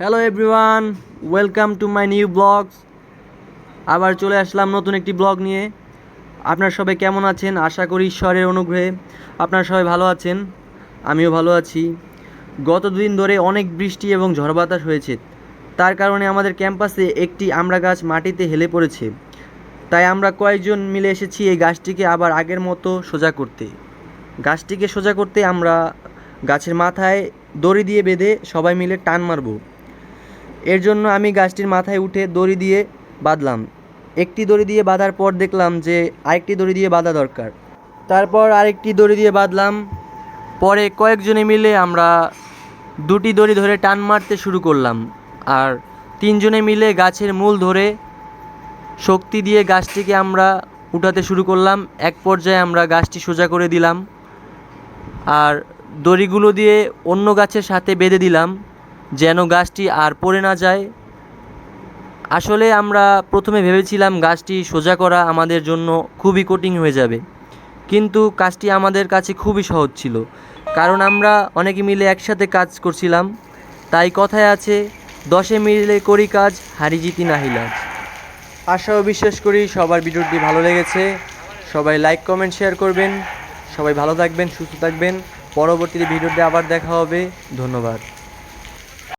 Hello everyone welcome to my new vlogs আবার চলে আসলাম নতুন একটি ব্লগ নিয়ে। আপনার সবাই কেমন আছেন? আশা করি ঈশ্বরের অনুগ্রহে আপনার সবাই ভালো আছেন, আমিও ভালো আছি। গত দুদিন ধরে অনেক বৃষ্টি এবং ঝড় বাতাস হয়েছে। তার কারণে আমাদের ক্যাম্পাসে একটি আমড়া গাছ মাটিতে হেলে পড়েছে। তাই আমরা কয়েকজন মিলে এসেছি এই গাছটিকে আবার আগের মতো সোজা করতে। গাছটিকে সোজা করতে আমরা গাছের মাথায় দড়ি দিয়ে বেঁধে সবাই মিলে টান মারবো। এর জন্য আমি গাছটির মাথায় উঠে দড়ি দিয়ে বাঁধলাম। একটি দড়ি দিয়ে বাঁধার পর দেখলাম যে আরেকটি দড়ি দিয়ে বাঁধা দরকার। তারপর আরেকটি দড়ি দিয়ে বাঁধলাম। পরে কয়েকজনে মিলে আমরা দুটি দড়ি ধরে টান মারতে শুরু করলাম আর তিনজনে মিলে গাছের মূল ধরে শক্তি দিয়ে গাছটিকে আমরা উঠাতে শুরু করলাম। এক পর্যায়ে আমরা গাছটি সোজা করে দিলাম আর দড়িগুলো দিয়ে অন্য গাছের সাথে বেঁধে দিলাম। যেন গাছটি আর পড়ে না যায়। আসলে আমরা প্রথমে ভেবেছিলাম গাছটি সোজা করা আমাদের জন্য খুবই কঠিন হয়ে যাবে। কিন্তু কাজটি আমাদের কাছে খুবই সহজ ছিল। কারণ আমরা অনেকে মিলে একসাথে কাজ করছিলাম। তাই কথায় আছে, দশে মিলে করি কাজ, হারি জিতি নাহিলাজ আশা ও বিশ্বাস করি সবার ভিডিওটি ভালো লেগেছে। সবাই লাইক, কমেন্ট, শেয়ার করবেন। সবাই ভালো থাকবেন, সুস্থ থাকবেন। পরবর্তীতে ভিডিওতে আবার দেখা হবে। ধন্যবাদ।